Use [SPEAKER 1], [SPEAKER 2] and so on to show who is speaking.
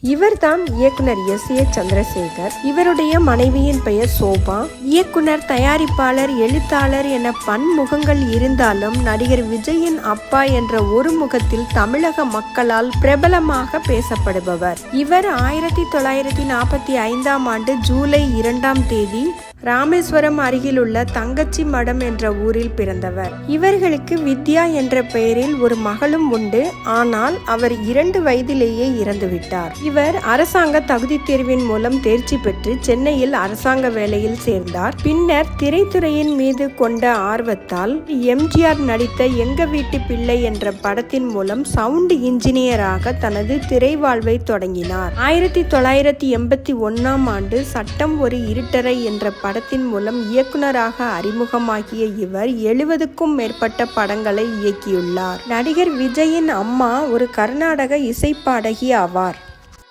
[SPEAKER 1] இவர்தான் இயக்குனர் எஸ். ஏ. சந்திரசேகர். இவருடைய மனைவியின் பெயர் சோபா. இயக்குனர் தயாரிப்பாளர் எழுத்தாளர் என பன்முகங்கள் இருந்தாலும் நடிகர் விஜயின் அப்பா என்ற ஒரு முகத்தில் தமிழக மக்களால் பிரபலமாக பேசப்படுபவர். இவர் ஆயிரத்தி தொள்ளாயிரத்தி நாற்பத்தி ஐந்தாம் ஆண்டு ஜூலை இரண்டாம் தேதி ராமேஸ்வரம் அருகிலுள்ள தங்கச்சி மடம் என்ற ஊரில் பிறந்தவர். இவர்களுக்கு வித்யா என்ற பெயரில் ஒரு மகளும் உண்டு. ஆனால் அவர் இரண்டு வயதிலேயே இறந்துவிட்டார். இவர் அரசாங்க தகுதி தேர்வின் மூலம் தேர்ச்சி பெற்று சென்னையில் அரசாங்க வேலையில் சேர்ந்தார். பின்னர் திரைத்துறையின் மீது கொண்ட ஆர்வத்தால் எம்ஜிஆர் நடித்த எங்க வீட்டு பிள்ளை என்ற படத்தின் மூலம் சவுண்ட் இன்ஜினியராக தனது திரை வாழ்வை தொடங்கினார். ஆயிரத்தி தொள்ளாயிரத்தி எண்பத்தி ஒன்னாம் ஆண்டு சட்டம் ஒரு இருட்டரை என்ற படத்தின் மூலம் இயக்குனராக அறிமுகமாகிய இவர் எழுபதுக்கும் மேற்பட்ட படங்களை இயக்கியுள்ளார். நடிகர் விஜயின் அம்மா ஒரு கர்நாடக இசைப்பாடகி ஆவார்.